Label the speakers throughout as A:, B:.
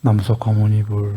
A: 남석 어머니불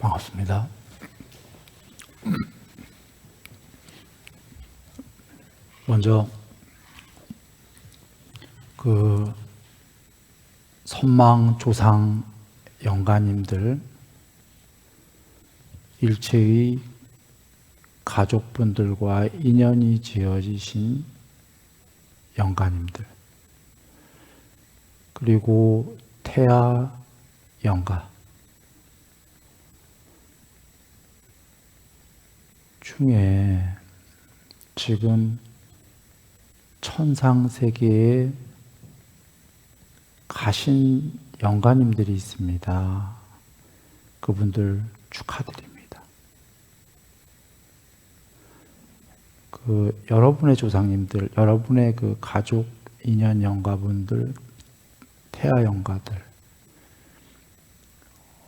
A: 반갑습니다. 먼저 그 선망 조상 영가님들 일체의 가족분들과 인연이 지어지신 영가님들 그리고 태아 영가 중에 지금 천상 세계에 가신 영가님들이 있습니다. 그분들 축하드립니다. 그 여러분의 조상님들, 여러분의 그 가족 인연 영가분들, 태아 영가들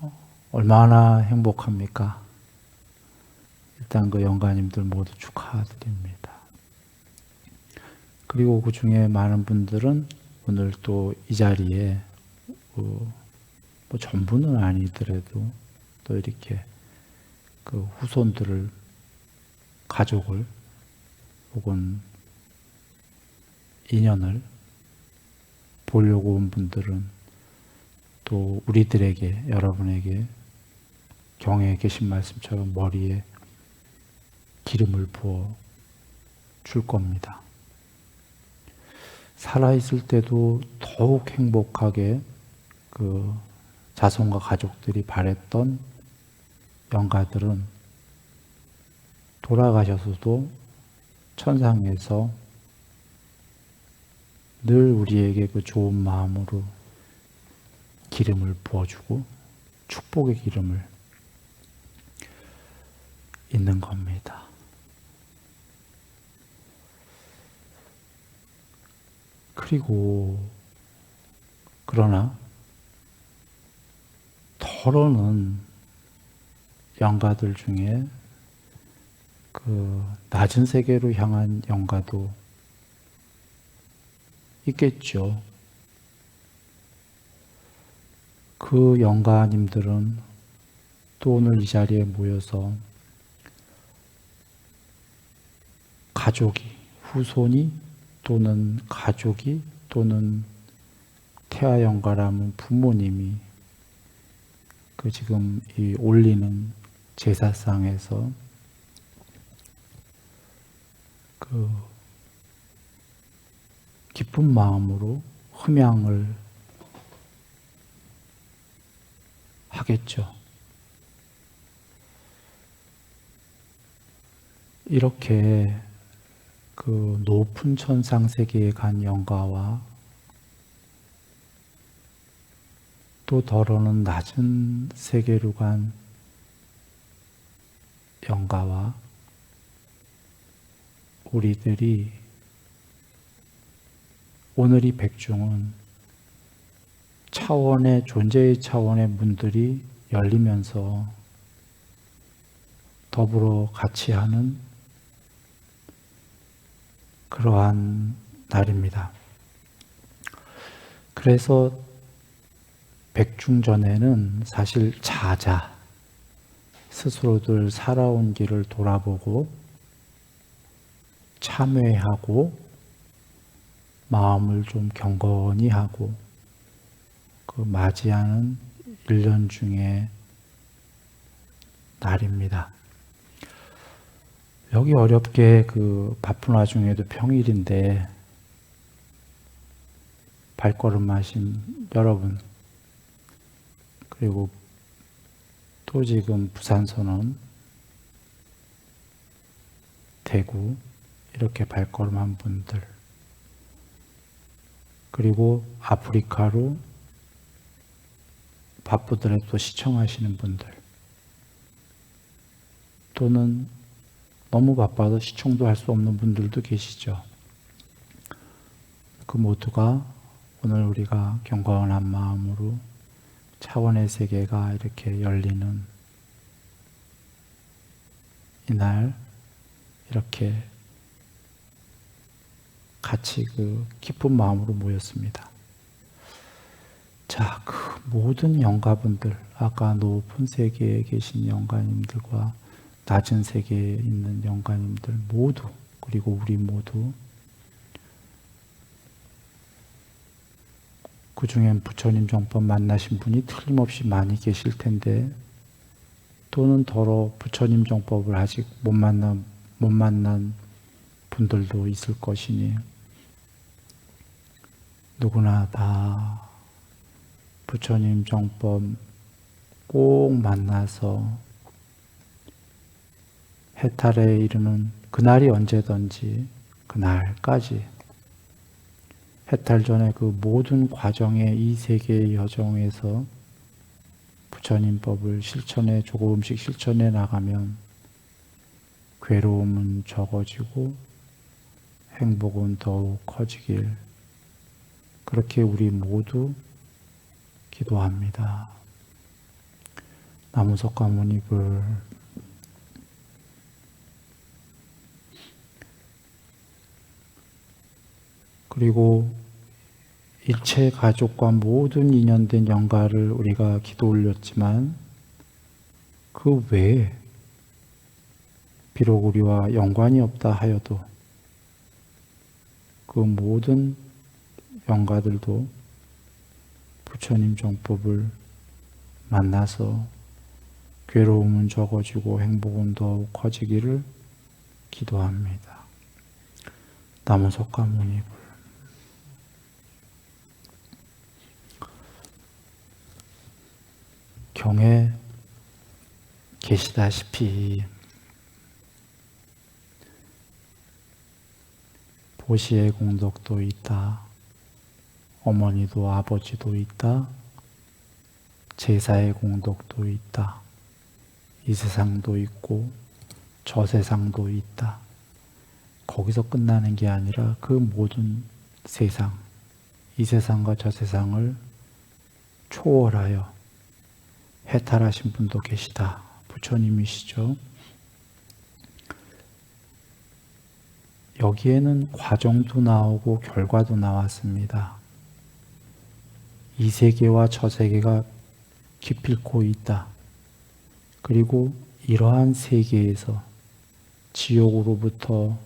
A: 어, 얼마나 행복합니까? 일단 그 영가님들 모두 축하드립니다. 그리고 그 중에 많은 분들은 오늘 또 이 자리에 어, 뭐 전부는 아니더라도 또 이렇게 그 후손들을 가족을 혹은 인연을 보려고 온 분들은 또 우리들에게 여러분에게 경에 계신 말씀처럼 머리에 기름을 부어 줄 겁니다. 살아있을 때도 더욱 행복하게 그 자손과 가족들이 바랬던 영가들은 돌아가셔서도 천상에서 늘 우리에게 그 좋은 마음으로 기름을 부어주고 축복의 기름을 있는 겁니다. 그리고 그러나 더러는 영가들 중에 그 낮은 세계로 향한 영가도 있겠죠. 그 영가님들은 또 오늘 이 자리에 모여서 가족이, 후손이 또는 가족이 또는 태아 영가라면 부모님이 그 지금 이 올리는 제사상에서 그 기쁜 마음으로 흠양을 하겠죠. 이렇게 그 높은 천상 세계에 간 영가와 또 더러는 낮은 세계로 간 영가와 우리들이 오늘 이 백중은 차원의 존재의 차원의 문들이 열리면서 더불어 같이 하는 그러한 날입니다. 그래서 백중전에는 사실 자자, 스스로들 살아온 길을 돌아보고 참회하고 마음을 좀 경건히 하고 그 맞이하는 1년 중에 날입니다. 여기 어렵게 그 바쁜 와중에도 평일인데 발걸음 하신 여러분 그리고 또 지금 부산서는 대구 이렇게 발걸음한 분들 그리고 아프리카로 바쁘더라도 시청하시는 분들 또는 너무 바빠서 시청도 할 수 없는 분들도 계시죠. 그 모두가 오늘 우리가 경건한 마음으로 차원의 세계가 이렇게 열리는 이날 이렇게 같이 그 기쁜 마음으로 모였습니다. 자, 그 모든 영가분들, 아까 높은 세계에 계신 영가님들과 낮은 세계에 있는 영가님들 모두, 그리고 우리 모두 그 중엔 부처님 정법 만나신 분이 틀림없이 많이 계실 텐데 또는 더러 부처님 정법을 아직 못 만나 못 만난 분들도 있을 것이니 누구나 다 부처님 정법 꼭 만나서 해탈에 이르는 그날이 언제든지 그날까지 해탈 전에 그 모든 과정의 이 세계의 여정에서 부처님 법을 실천해 조금씩 실천해 나가면 괴로움은 적어지고 행복은 더욱 커지길 그렇게 우리 모두 기도합니다. 나무석가 모니불 그리고 일체 가족과 모든 인연된 영가를 우리가 기도 올렸지만 그 외에 비록 우리와 연관이 없다 하여도 그 모든 영가들도 부처님 정법을 만나서 괴로움은 적어지고 행복은 더욱 커지기를 기도합니다. 나무석가 문입을 경에 계시다시피 보시의 공덕도 있다. 어머니도 아버지도 있다. 제사의 공덕도 있다. 이 세상도 있고 저 세상도 있다. 거기서 끝나는 게 아니라 그 모든 세상, 이 세상과 저 세상을 초월하여 해탈하신 분도 계시다. 부처님이시죠. 여기에는 과정도 나오고 결과도 나왔습니다. 이 세계와 저 세계가 기필코 있다. 그리고 이러한 세계에서 지옥으로부터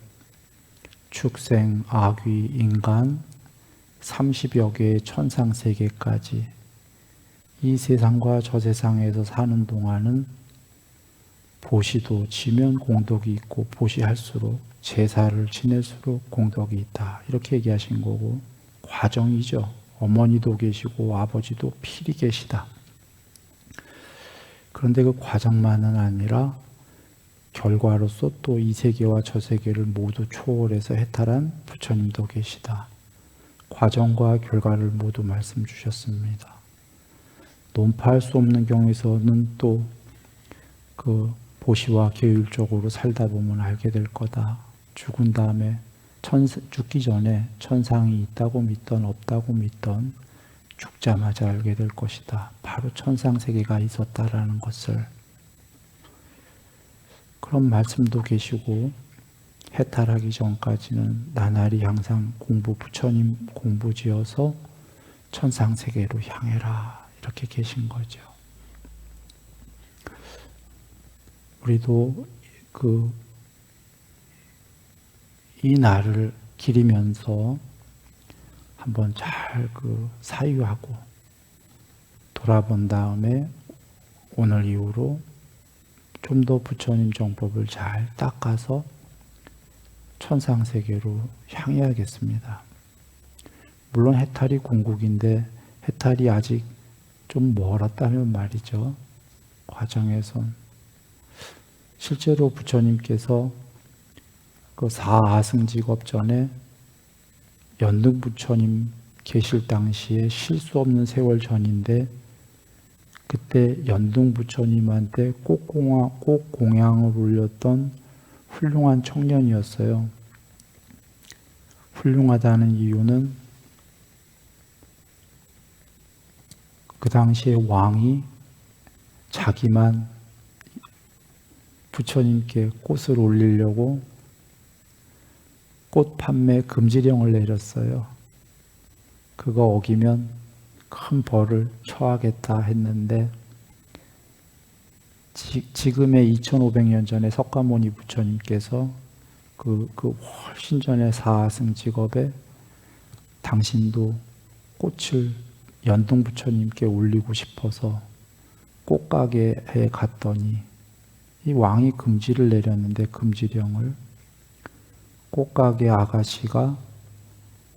A: 축생, 악귀, 인간, 30여 개의 천상 세계까지 이 세상과 저 세상에서 사는 동안은 보시도 지면 공덕이 있고 보시할수록 제사를 지낼수록 공덕이 있다. 이렇게 얘기하신 거고 과정이죠. 어머니도 계시고 아버지도 필히 계시다. 그런데 그 과정만은 아니라 결과로서 또 이 세계와 저 세계를 모두 초월해서 해탈한 부처님도 계시다. 과정과 결과를 모두 말씀 주셨습니다. 논파할 수 없는 경우에서는 또 그 보시와 계율적으로 살다 보면 알게 될 거다. 죽은 다음에 천 죽기 전에 천상이 있다고 믿던 없다고 믿던 죽자마자 알게 될 것이다. 바로 천상 세계가 있었다라는 것을 그런 말씀도 계시고 해탈하기 전까지는 나날이 항상 공부 부처님 공부지어서 천상 세계로 향해라 이렇게 계신 거죠. 우리도 그 이 날을 기리면서 한번 잘 그 사유하고 돌아본 다음에 오늘 이후로 좀 더 부처님 정법을 잘 닦아서 천상 세계로 향해야겠습니다. 물론 해탈이 궁극인데 해탈이 아직 좀 멀었다면 말이죠. 과정에선 실제로 부처님께서 그 사하승직업 전에 연등 부처님 계실 당시에 쉴수 없는 세월 전인데 그때 연등 부처님한테 꼭, 공양, 꼭 공양을 올렸던 훌륭한 청년이었어요. 훌륭하다는 이유는 그 당시에 왕이 자기만 부처님께 꽃을 올리려고 꽃 판매 금지령을 내렸어요. 그거 어기면 큰 벌을 처하겠다 했는데 지, 금의 2500년 전에 석가모니 부처님께서 그, 그 훨씬 전에 사승 직업에 당신도 꽃을 연동 부처님께 올리고 싶어서 꽃가게에 갔더니 이 왕이 금지를 내렸는데 금지령을 꽃가게 아가씨가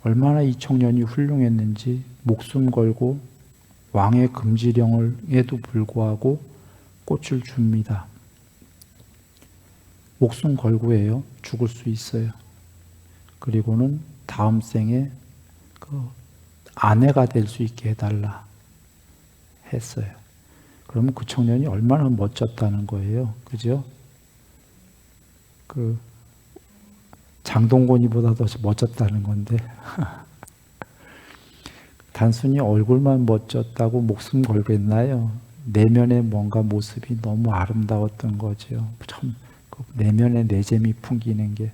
A: 얼마나 이 청년이 훌륭했는지 목숨 걸고 왕의 금지령에도 불구하고 꽃을 줍니다. 목숨 걸고 해요. 죽을 수 있어요. 그리고는 다음 생에 그 아내가 될 수 있게 해달라 했어요. 그러면 그 청년이 얼마나 멋졌다는 거예요. 그죠? 그 장동건이보다 더 멋졌다는 건데 단순히 얼굴만 멋졌다고 목숨 걸겠나요? 내면의 뭔가 모습이 너무 아름다웠던 거죠. 참 그 내면의 내재미 풍기는 게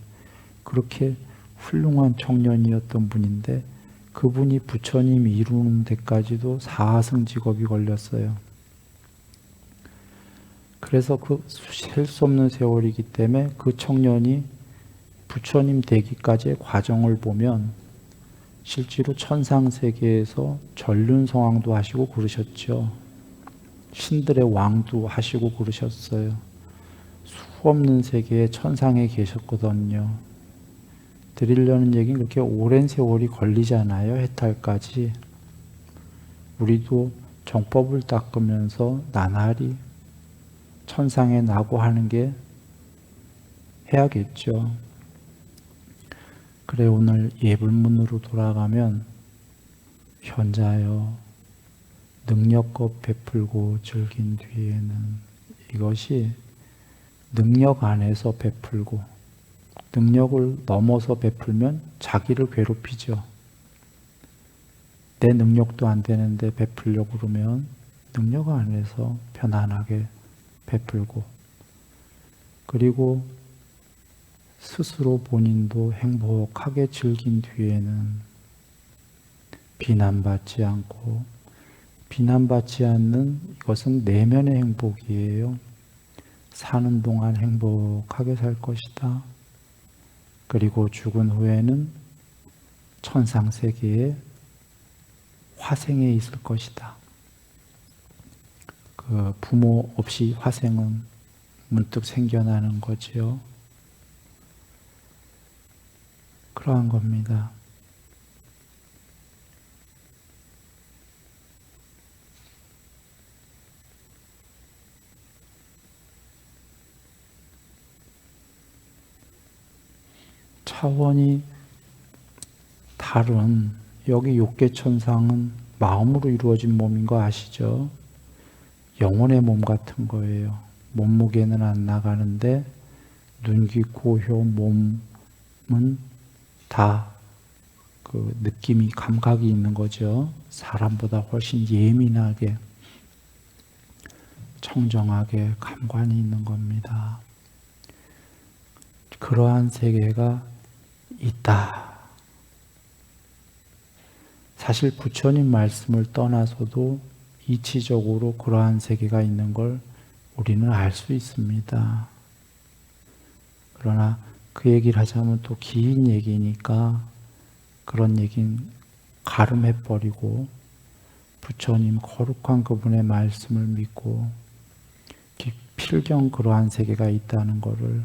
A: 그렇게 훌륭한 청년이었던 분인데 그분이 부처님 이루는 데까지도 사승 직업이 걸렸어요. 그래서 그 셀 수 없는 세월이기 때문에 그 청년이 부처님 되기까지의 과정을 보면 실제로 천상 세계에서 전륜 성왕도 하시고 그러셨죠. 신들의 왕도 하시고 그러셨어요. 수 없는 세계의 천상에 계셨거든요. 드리려는 얘기는 그렇게 오랜 세월이 걸리잖아요. 해탈까지. 우리도 정법을 닦으면서 나날이 천상에 나고 하는 게 해야겠죠. 그래 오늘 예불문으로 돌아가면 현자여 능력껏 베풀고 즐긴 뒤에는 이것이 능력 안에서 베풀고 능력을 넘어서 베풀면 자기를 괴롭히죠. 내 능력도 안 되는데 베풀려고 그러면 능력 안에서 편안하게 베풀고 그리고 스스로 본인도 행복하게 즐긴 뒤에는 비난받지 않고 비난받지 않는 이것은 내면의 행복이에요. 사는 동안 행복하게 살 것이다. 그리고 죽은 후에는 천상 세계에 화생에 있을 것이다. 그 부모 없이 화생은 문득 생겨나는 거지요. 그러한 겁니다. 차원이 다른 여기 욕계천상은 마음으로 이루어진 몸인 거 아시죠? 영혼의 몸 같은 거예요. 몸무게는 안 나가는데 눈, 귀, 코, 혀, 몸은 다 그 느낌이 감각이 있는 거죠. 사람보다 훨씬 예민하게 청정하게 감관이 있는 겁니다. 그러한 세계가 있다. 사실 부처님 말씀을 떠나서도 이치적으로 그러한 세계가 있는 걸 우리는 알 수 있습니다. 그러나 그 얘기를 하자면 또 긴 얘기니까 그런 얘긴 가름해버리고 부처님 거룩한 그분의 말씀을 믿고 필경 그러한 세계가 있다는 것을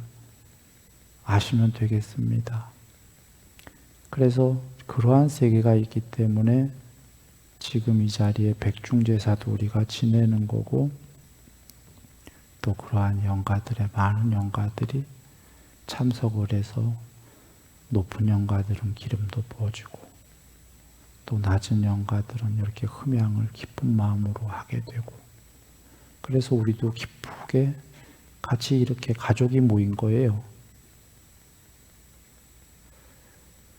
A: 아시면 되겠습니다. 그래서 그러한 세계가 있기 때문에 지금 이 자리에 백중제사도 우리가 지내는 거고 또 그러한 영가들의 많은 영가들이 참석을 해서 높은 영가들은 기름도 부어주고 또 낮은 영가들은 이렇게 흠양을 기쁜 마음으로 하게 되고 그래서 우리도 기쁘게 같이 이렇게 가족이 모인 거예요.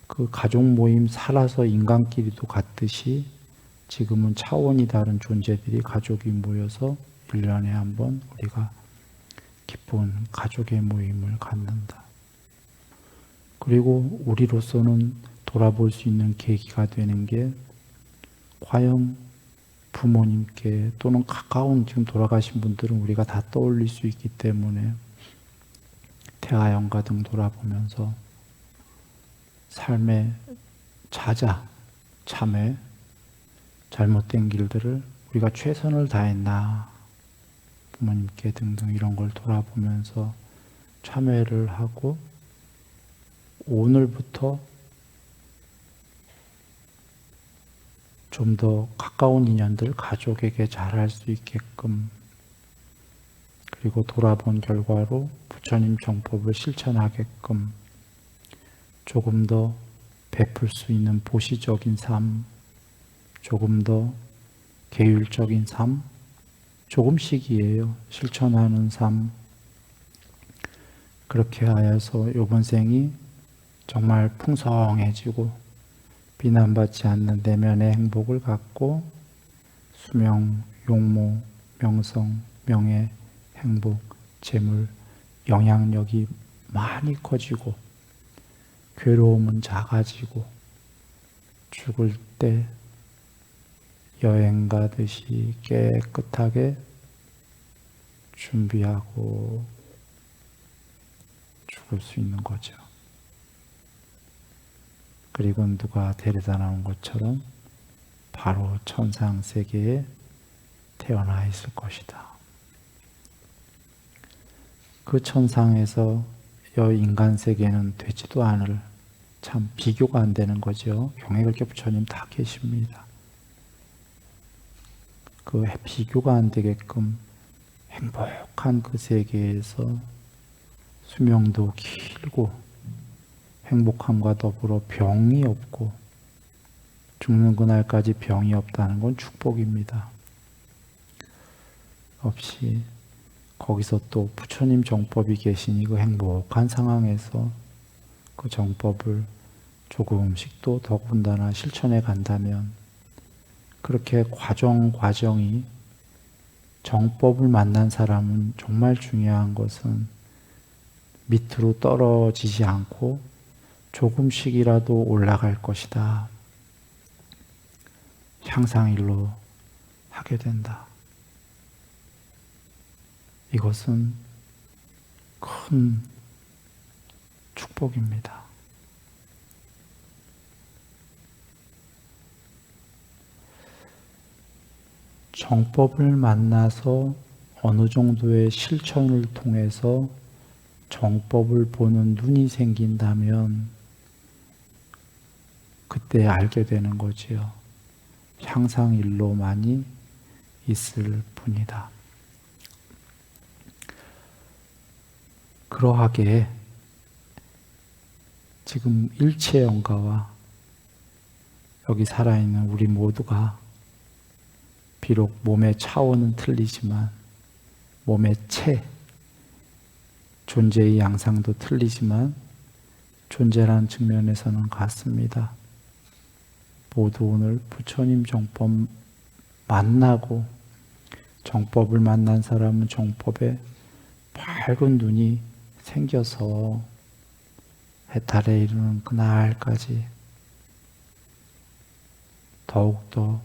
A: 그 가족 모임 살아서 인간끼리도 같듯이 지금은 차원이 다른 존재들이 가족이 모여서 1년에 한 번 우리가 기쁜 가족의 모임을 갖는다. 그리고 우리로서는 돌아볼 수 있는 계기가 되는 게 과연 부모님께 또는 가까운 지금 돌아가신 분들은 우리가 다 떠올릴 수 있기 때문에 태아영가 등 돌아보면서 삶의 자자, 참회, 잘못된 길들을 우리가 최선을 다했나 부모님께 등등 이런 걸 돌아보면서 참회를 하고 오늘부터 좀 더 가까운 인연들 가족에게 잘할 수 있게끔 그리고 돌아본 결과로 부처님 정법을 실천하게끔 조금 더 베풀 수 있는 보시적인 삶, 조금 더 계율적인 삶, 조금씩이에요. 실천하는 삶. 그렇게 하여서 이번 생이 정말 풍성해지고 비난받지 않는 내면의 행복을 갖고 수명, 용모, 명성, 명예, 행복, 재물, 영향력이 많이 커지고 괴로움은 작아지고 죽을 때 여행 가듯이 깨끗하게 준비하고 죽을 수 있는 거죠. 그리고 누가 데려다 놓은 것처럼 바로 천상 세계에 태어나 있을 것이다. 그 천상에서 여 인간 세계는 되지도 않을 참 비교가 안 되는 거죠. 경애글계 부처님 다 계십니다. 그 비교가 안 되게끔 행복한 그 세계에서 수명도 길고 행복함과 더불어 병이 없고 죽는 그날까지 병이 없다는 건 축복입니다. 없이 거기서 또 부처님 정법이 계시니 그 행복한 상황에서 그 정법을 조금씩 또 더군다나 실천해 간다면 그렇게 과정 과정이 정법을 만난 사람은 정말 중요한 것은 밑으로 떨어지지 않고 조금씩이라도 올라갈 것이다. 향상일로 하게 된다. 이것은 큰 축복입니다. 정법을 만나서 어느 정도의 실천을 통해서 정법을 보는 눈이 생긴다면 그때 알게 되는 거지요. 향상일로만이 있을 뿐이다. 그러하게 지금 일체 영가와 여기 살아있는 우리 모두가 비록 몸의 차원은 틀리지만 몸의 체, 존재의 양상도 틀리지만 존재라는 측면에서는 같습니다. 모두 오늘 부처님 정법 만나고 정법을 만난 사람은 정법에 밝은 눈이 생겨서 해탈에 이르는 그날까지 더욱더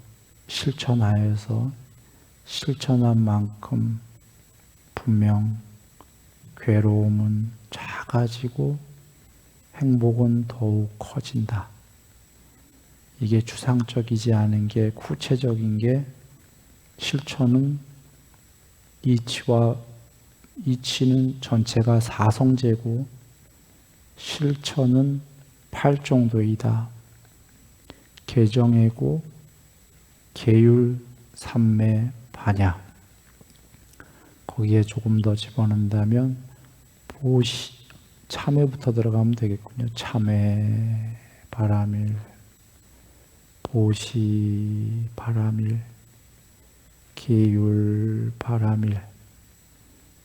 A: 실천하여서 실천한 만큼 분명 괴로움은 작아지고 행복은 더욱 커진다. 이게 추상적이지 않은 게 구체적인 게 실천은 이치와 이치는 전체가 사성제고 실천은 팔정도이다. 개정애고 계율 삼매 반야 거기에 조금 더 집어넣는다면 보시 참회부터 들어가면 되겠군요. 참회 바람일 보시 바람일 계율 바람일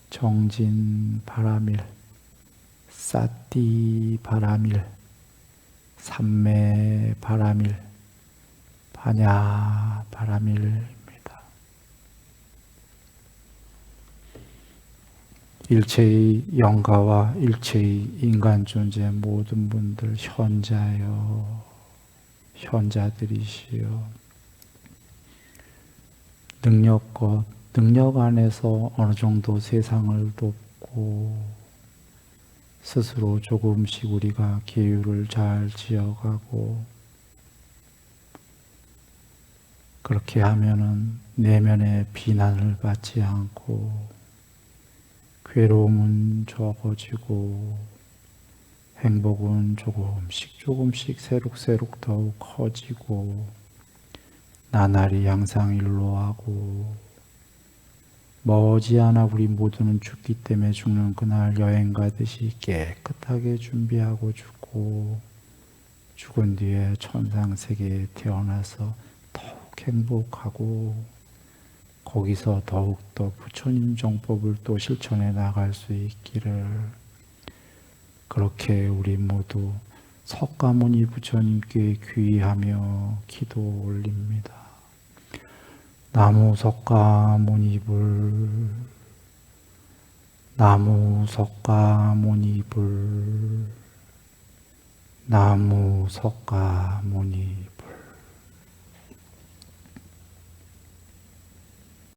A: 정진 바람일 사띠 바람일 삼매 바람일 반야 바람일입니다. 일체의 영가와 일체의 인간 존재 모든 분들 현자여 현자들이시여 능력껏 능력 안에서 어느 정도 세상을 돕고 스스로 조금씩 우리가 계율을 잘 지어가고 그렇게 하면은 내면의 비난을 받지 않고 괴로움은 적어지고 행복은 조금씩 조금씩 새록새록 더욱 커지고 나날이 향상 일로하고 머지않아 우리 모두는 죽기 때문에 죽는 그날 여행 가듯이 깨끗하게 준비하고 죽고 죽은 뒤에 천상 세계에 태어나서 행복하고 거기서 더욱더 부처님 정법을 또 실천해 나갈 수 있기를 그렇게 우리 모두 석가모니 부처님께 귀의하며 기도 올립니다. 나무 석가모니불 나무 석가모니불 나무 석가모니불